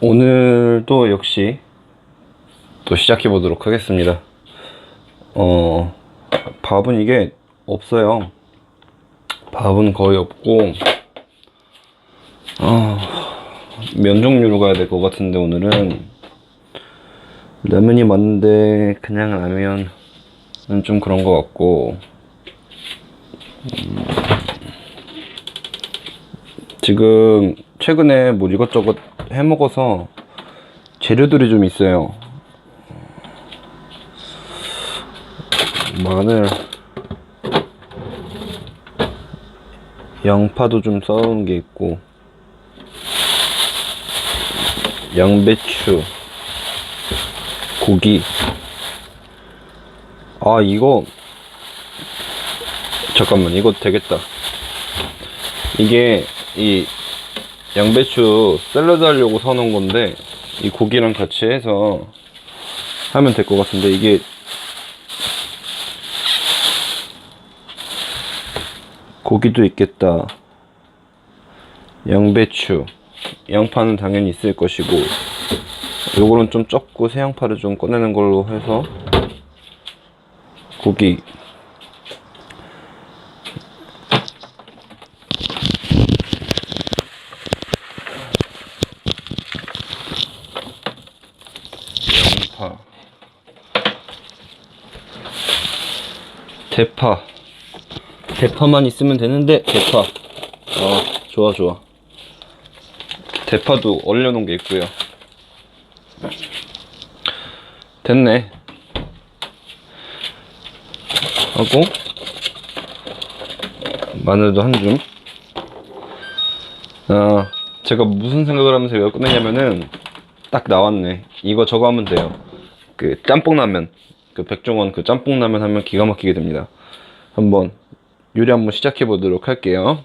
오늘도 역시 또 시작해 보도록 하겠습니다. 어, 밥은 이게 없어요. 밥은 거의 없고, 어, 면 종류로 가야 될 것 같은데 오늘은 라면이 맞는데 그냥 라면은 좀 그런 것 같고 음, 지금 최근에 뭐 이것저것 해 먹어서 재료들이 좀 있어요. 마늘, 양파도 좀 썰은 게 있고, 양배추, 고기. 아, 이거, 잠깐만, 이거 되겠다. 이게, 이, 양배추 샐러드 하려고 사놓은 건데, 이 고기랑 같이 해서 하면 될 것 같은데, 이게, 고기도 있겠다. 양배추. 양파는 당연히 있을 것이고, 요거는 좀 적고 새 양파를 좀 꺼내는 걸로 해서, 고기. 양파. 대파. 대파만 있으면 되는데 대파. 어 좋아 좋아. 대파도 얼려놓은 게 있고요. 됐네. 하고 마늘도 한줌. 아 제가 무슨 생각을 하면서 이걸 꺼내냐면은 딱 나왔네. 이거 저거 하면 돼요 그 짬뽕라면 그 백종원 그 짬뽕라면 하면 기가 막히게 됩니다 한번 요리 한번 시작해 보도록 할게요.